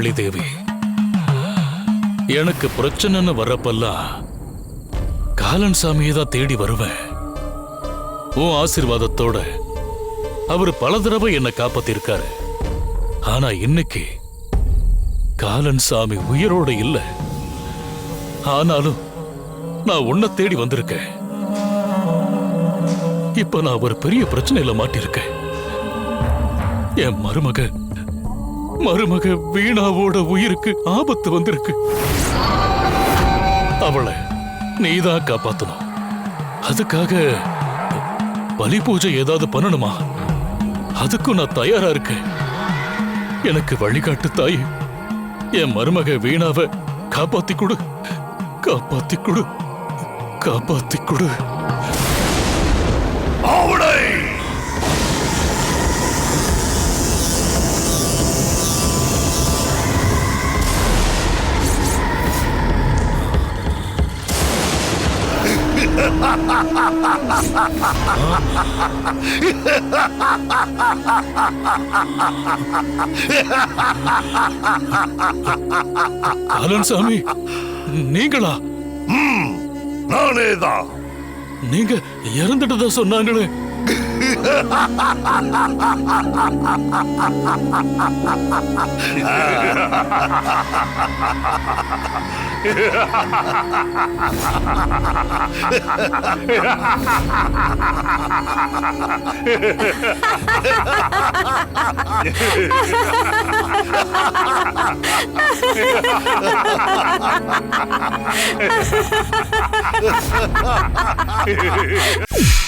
காளி தேவி எனக்கு பிரச்சனைன்னு வர்றப்பெல்லாம் காலன் சாமியை தான் தேடி வருவேன். உன் ஆசிர்வாதத்தோட அவர் பல தடவை என்னை காப்பாத்திருக்காரு. ஆனா இன்னைக்கு காலன் சாமி உயிரோட இல்ல. ஆனாலும் நான் உன்னை தேடி வந்திருக்கேன். இப்ப நான் ஒரு பெரிய பிரச்சனையில மாட்டிருக்கேன். என் மருமகன் மருமக வீணாவோட உயிருக்கு ஆபத்து வந்திருக்கு. அவளை நீதான் காப்பாத்தணும். அதுக்காக பலி பூஜை ஏதாவது பண்ணணுமா? அதுக்கும் நான் தயாரா இருக்கேன். எனக்கு வழிகாட்டு தாய் என் மருமக வீணாவ காப்பாத்தி கொடு. காப்பாத்தி கொடு. காப்பாத்தி கொடு. அவளை காலன் சாமி நீங்களா? நானேதான். நீங்க இறந்துட்டதா சொன்னாங்களே. Hahaha.